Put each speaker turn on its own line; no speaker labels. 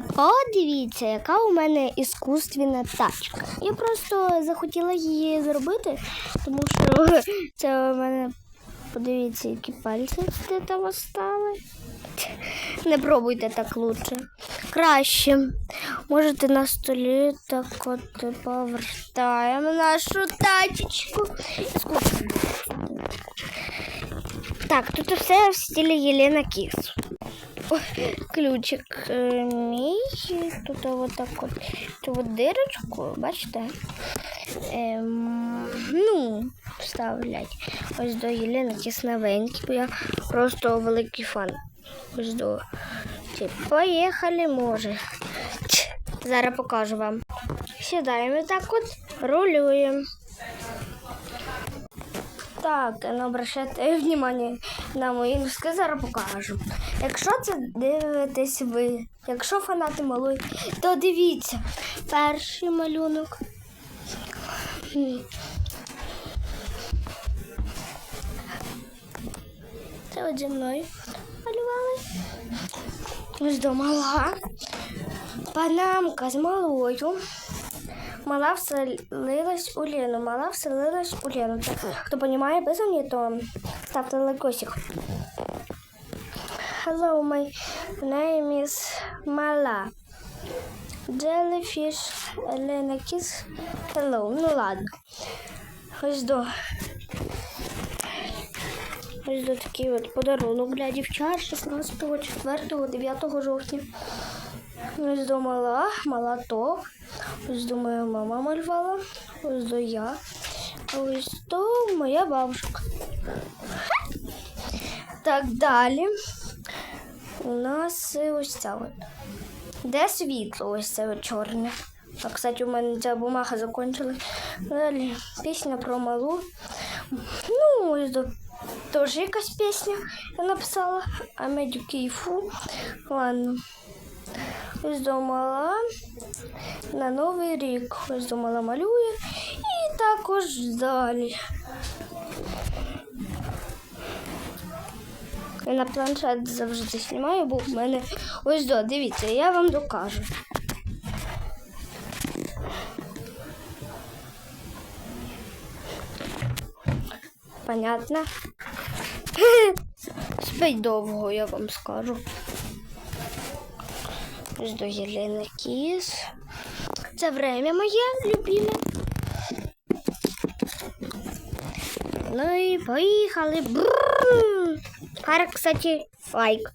Подивіться, яка у мене іскусственна тачка. Я просто захотіла її зробити, тому що це у мене. Подивіться, які пальці де там остали. Не пробуйте так лучше. Краще. Можете на столі так от повертаємо нашу тачечку. Так, тут все в стилі Єлена Кіс. Ключик е, мій. Тут вот так от, тут от дирочку, бачите? Ем, ну, вставлять. Ось до Єлени тісновенький, бо я просто великий фан. Ось до. Поїхали, може. Зараз покажу вам. Сідаємо так от, рулюємо. Так, ну обращайте внимание на мої носки, зараз покажу. Якщо це дивитесь ви, якщо фанати малої, то дивіться перший малюнок. Це от зі мною малювали. Ось до мала. Панамка з малою. Мала вселилась у Лену. Мала вселилась у Лену. Так, Хто розуміє писання, то ставте лайкосик. Hello, my name is Mala. Jellyfish Elena Kiss. Hello. Ну ладно. Ось до. Ось до такий от подарунок для дівчат 16, 4, 9 жовтня. Ось до мала. Ось до мама малювала. Ось до я. А ось до моя бабушка. Так далі. У нас ось ця от. Де світло? Ось це от чорне. А, кстати, у мене ця бумага закончилась. Далі пісня про малу. Ну, ось до теж якась пісня я написала. А медю кейфу. Ладно. Ось на Новий рік. Ось до мала малює. І також далі. Я на планшет завжди знімаю, бо в мене ось до, дивіться, я вам докажу. Понятно? Спить довго, я вам скажу. Ось до Кіс. Це время моє любіме. Ну і поїхали. Гарик, кстати, лайк.